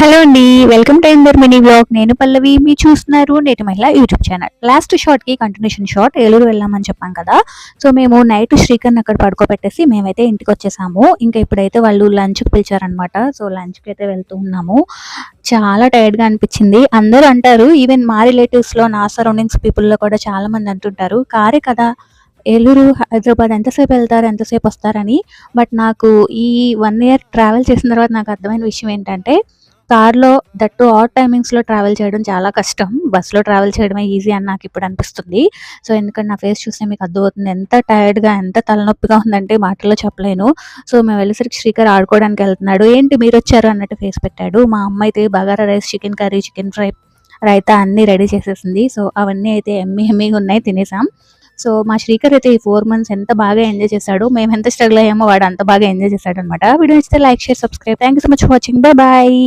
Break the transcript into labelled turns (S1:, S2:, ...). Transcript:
S1: Hello అండి welcome to another mini blog. నేను పల్లవి మీరు చూస్తున్నారు Neti Mahila YouTube channel. Last షార్ట్కి continuation short Eluru వెళ్ళామని చెప్పాం కదా. సో మేము నైట్ శ్రీకర్ని అక్కడ పడుకోబెట్టేసి మేమైతే ఇంటికి వచ్చేసాము. ఇంకా ఇప్పుడైతే వాళ్ళు లంచ్కి పిలిచారనమాట సో లంచ్కి అయితే వెళ్తూ ఉన్నాము. చాలా టైర్డ్గా అనిపించింది. అందరూ అంటారు ఈవెన్ మా రిలేటివ్స్లో నా సరౌండింగ్స్ పీపుల్లో కూడా చాలా మంది అంటుంటారు కారే కదా ఏలూరు హైదరాబాద్ ఎంతసేపు వెళ్తారు ఎంతసేపు వస్తారని? బట్ నాకు ఈ వన్ ఇయర్ ట్రావెల్ చేసిన తర్వాత నాకు అర్థమైన విషయం ఏంటంటే కార్లో దట్టు ఆట్ టైమింగ్స్లో ట్రావెల్ చేయడం చాలా కష్టం. బస్సులో ట్రావెల్ చేయడమే ఈజీ అని నాకు ఇప్పుడు అనిపిస్తుంది. సో ఎందుకంటే నా ఫేస్ చూస్తే మీకు అర్థమవుతుంది. ఎంత టైర్డ్గా ఎంత తలనొప్పిగా ఉందంటే మాటల్లో చెప్పలేను. సో మేము వెళ్ళేసరికి శ్రీకర్ ఆడుకోవడానికి వెళ్తున్నాడు. ఏంటి మీరు వచ్చారు? అన్నట్టు ఫేస్ పెట్టాడు. మా అమ్మ అయితే bagara rice chicken curry chicken fry raita అన్నీ రెడీ చేసేసింది. సో అవన్నీ అయితే ఎమ్మి ఎమ్మిగా ఉన్నాయి తినేసాం. సో మా శ్రీకర్ అయితే ఈ ఫోర్ మంత్స్ ఎంత బాగా ఎంజాయ్ చేశాడు మేము ఎంత స్ట్రగుల్ అయ్యామో వాడు అంత బాగా ఎంజాయ్ చేశాడు అనమాట వీడియో నచ్చితే like share subscribe. Thank you so much watching. Bye bye.